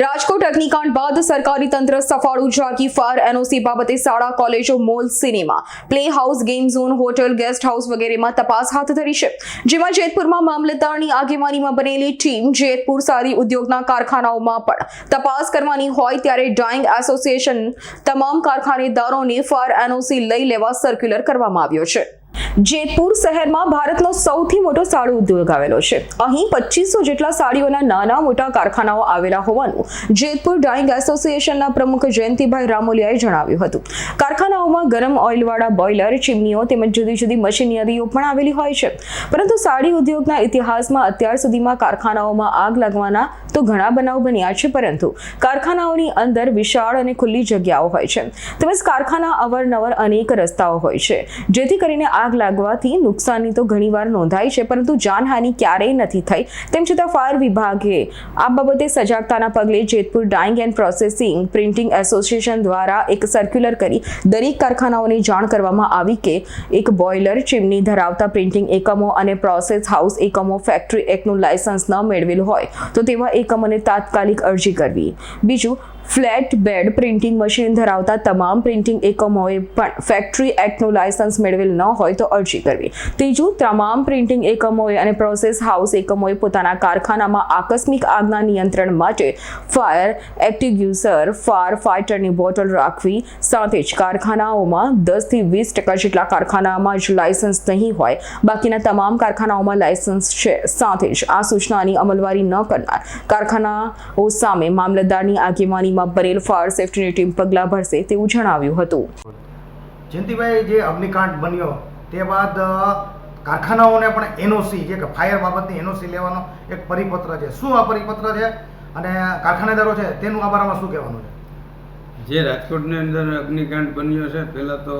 રાજકોટ અગ્નિકાંડ બાદ સરકારી તંત્ર સફાળું જાગી ફાયર એનઓસી બાબતે શાળા, કોલેજો, mall, cinema play house game zone, hotel, guest house વગેરેમાં તપાસ હાથ ધરી છે. જેમાં જેતપુરમાં મામલતદારની આગેવાનીમાં બનેલી ટીમ જેતપુર સારી ઉદ્યોગના કારખાનાઓમાં પણ તપાસ કરવાની હોય ત્યારે ડાઇંગ એસોસિએશન તમામ કારખાનેદારોને ફાયર એનઓસી લઈ લેવા સર્ક્યુલર કરવામાં આવ્યો છે. જેતપુર શહેરમાં ભારતનો સૌથી મોટો સાડી ઉદ્યોગ આવેલો છે. અહીં પચીસો જેટલા સાડીઓના નાના મોટા કારખાનાઓ આવેલા હોવાનું જેતપુર ડાઇંગ એસોસિએશનના પ્રમુખ જયંતિભાઈ રામોલિયાએ જણાવ્યું હતું. કારખાનાઓમાં ગરમ ઓઇલવાળા બોઇલર, ચીમનીઓ તેમજ જુદી જુદી મશીનરીઓ પણ આવેલી હોય છે. પરંતુ સાડી ઉદ્યોગના ઇતિહાસમાં અત્યાર સુધીમાં કારખાનાઓમાં આગ લાગવાના તો ઘણા બનાવ બન્યા છે, પરંતુ કારખાનાઓની અંદર વિશાળ અને ખુલ્લી જગ્યાઓ હોય છે. તેમજ કારખાના અવારનવાર અનેક રસ્તાઓ હોય છે. જેથી કરીને આગ લાગવાથી નુકસાની તો ઘણીવાર નોંધાય છે, પરંતુ જાનહાનિ ક્યારેય નથી થઈ. તેમ છતાં ફાયર વિભાગે આ બાબતે સજાગતાના પગલે Jetpur dyeing and processing printing association દ્વારા એક સર્ક્યુલર કરી દરેક કારખાનાઓને જાણ કરવામાં આવી કે એક બોઇલર ચીમની ધરાવતા પ્રિન્ટિંગ એકમો અને પ્રોસેસ હાઉસ એકમો ફેક્ટરી એક્ટનું લાયસન્સ ન મેળવેલું હોય. તો તેવા એકમોને તાત્કાલિક અરજી કરવી. બીજું ફ્લેટ બેડ પ્રિન્ટિંગ મશીન ધરાવતા તમામ પ્રિન્ટિંગ એકમોએ પણ ફેક્ટરી એક્ટનું લાયસન્સ મેળવેલ ન હોય તો અરજી કરવી. ત્રીજું, તમામ પ્રિન્ટિંગ એકમોએ અને પ્રોસેસ હાઉસ એકમોએ પોતાના કારખાનામાં આકસ્મિક આગના નિયંત્રણ માટે ફાયર એક્ટિગ્યુસર, ફાયર ફાઇટરની બોટલ રાખવી, સાથે જ કારખાનાઓમાં દસથી વીસ ટકા જેટલા કારખાનામાં જ લાયસન્સ નહીં હોય. બાકીના તમામ કારખાનાઓમાં લાયસન્સ છે. સાથે જ આ સૂચનાની અમલવારી ન કરનાર કારખાનાઓ સામે મામલતદારની આગેવાનીમાં બનેલ ફાયર સેફ્ટીની ટીમ પગલાં ભરશે તેવું જણાવ્યું હતું. જયંતિભાઈ જે અગ્નિકાંડ બન્યો તે બાદ કારખાનાઓને પણ એનઓસી જે કે ફાયર બાબતની એનઓસી લેવાનો એક પરિપત્ર છે. શું આ પરિપત્ર છે? અને કારખાનેદારો છે તેનું આ બારામાં શું કહેવાનું છે? જે રાજકોટની અંદર અગ્નિકાંડ બન્યો છે પહેલાં તો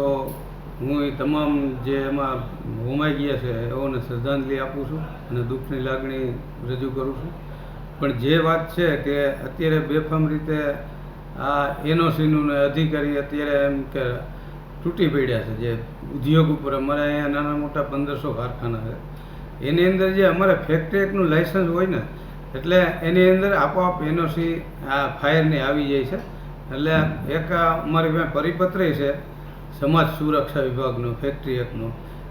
હું એ તમામ જે એમાં હોમાઈ ગયા છે એઓને શ્રદ્ધાંજલિ આપું છું અને દુઃખની લાગણી રજૂ કરું છું. પણ જે વાત છે કે અત્યારે બેફામ રીતે આ એનઓસીનું ને અધિકારી અત્યારે એમ કે તૂટી પડ્યા છે, જે ઉદ્યોગ ઉપર અમારે અહીંયા નાના મોટા પંદરસો કારખાના છે. એની અંદર જે અમારે ફેક્ટરી એકનું લાઇસન્સ હોય ને, એટલે એની અંદર આપોઆપ એનઓસી આ ફાયરની આવી જાય છે. એટલે એક અમારી પાસે પરિપત્ર છે, સમાજ સુરક્ષા વિભાગનો ફેક્ટરી એકનો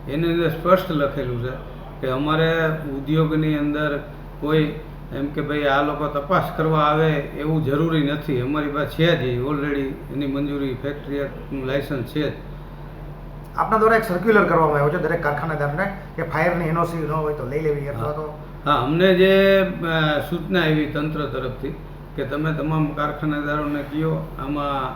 એની અંદર સ્પષ્ટ લખેલું છે કે અમારે ઉદ્યોગની અંદર કોઈ એમ કે ભાઈ આ લોકો તપાસ કરવા આવે એવું જરૂરી નથી. અમારી પાસે છે જ ઓલરેડી એની મંજૂરી ફેક્ટરી લાયસન્સ છે જ. આપના દ્વારા એક સર્ક્યુલર કરવામાં આવ્યો છે દરેક કારખાનેદારને કે ફાયરની એનઓસી ન હોય તો લઈ લેવી અથવા તો હા અમને જે સૂચના આવી તંત્ર તરફથી કે તમે તમામ કારખાનેદારોને કહો આમાં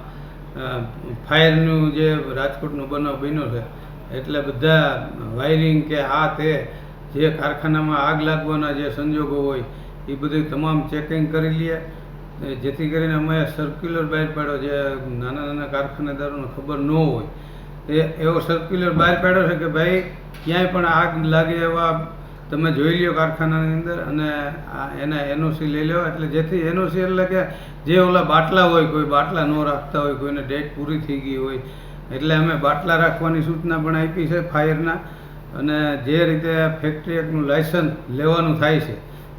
ફાયરનું જે રાજકોટનો બનાવ બન્યો છે એટલે બધા વાયરિંગ કે આ તે જે કારખાનામાં આગ લાગવાના જે સંજોગો હોય એ બધું તમામ ચેકિંગ કરી લઈએ. જેથી કરીને અમે સર્ક્યુલર બહાર પાડ્યો જે નાના નાના કારખાનેદારોને ખબર ન હોય. એ એવો સર્ક્યુલર બહાર પાડ્યો છે કે ભાઈ, ક્યાંય પણ આગ લાગે એવા તમે જોઈ લ્યો કારખાનાની અંદર અને એના એનઓસી લઈ લો એટલે જેથી એનઓસી એટલે કે જે ઓલા બાટલા હોય, કોઈ બાટલા ન રાખતા હોય, કોઈને ડેટ પૂરી થઈ ગઈ હોય. એટલે અમે બાટલા રાખવાની સૂચના પણ આપી છે ફાયરના. અને જે રીતે ફેક્ટરી એકનું લાયસન્સ લેવાનું થાય છે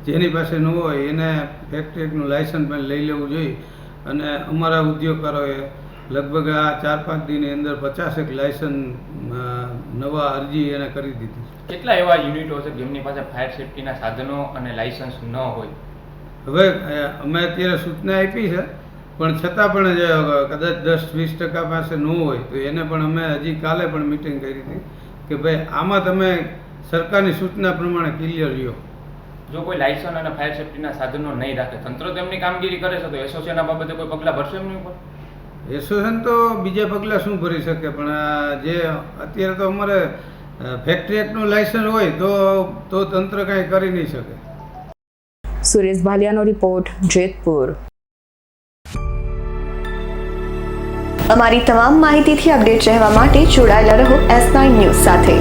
જેની પાસે ન હોય એને ફેક્ટરીનું લાયસન્સ પણ લઈ લેવું જોઈએ. અને અમારા ઉદ્યોગકારોએ લગભગ આ ચાર પાંચ દિનની અંદર પચાસેક લાયસન્સ નવા અરજી એને કરી દીધી. કેટલા એવા યુનિટો છે જેમની પાસે ફાયર સેફ્ટીના સાધનો અને લાયસન્સ ન હોય? હવે અમે અત્યારે સૂચના આપી છે પણ છતાં પણ જે કદાચ દસ વીસ ટકા પાસે ન હોય તો એને પણ અમે હજી કાલે પણ મિટિંગ કરી હતી કે ભાઈ આમાં તમે સરકારની સૂચના પ્રમાણે ક્લિયર રહ્યો જો કોઈ લાયસન્સ અને ફાયર સેફ્ટીના સાધનો નહીં રાખે તંત્ર તેમની કામગીરી કરે છે તો એસોસિએશનના બાબતે કોઈ પગલાં ભરશે એમની ઉપર? એસોસિએશન તો બીજા પગલાં શું ભરી શકે? પણ જે અત્યારે તો અમારે ફેક્ટરી એક્ટનું લાયસન્સ હોય તો તો તંત્ર કાંઈ કરી નહીં શકે. સુરેશ ભાલિયાનો રિપોર્ટ જેતપુર. અમારી તમામ માહિતીથી અપડેટ રહેવા માટે જોડાયેલા રહો એસ નાઇન ન્યૂઝ સાથે.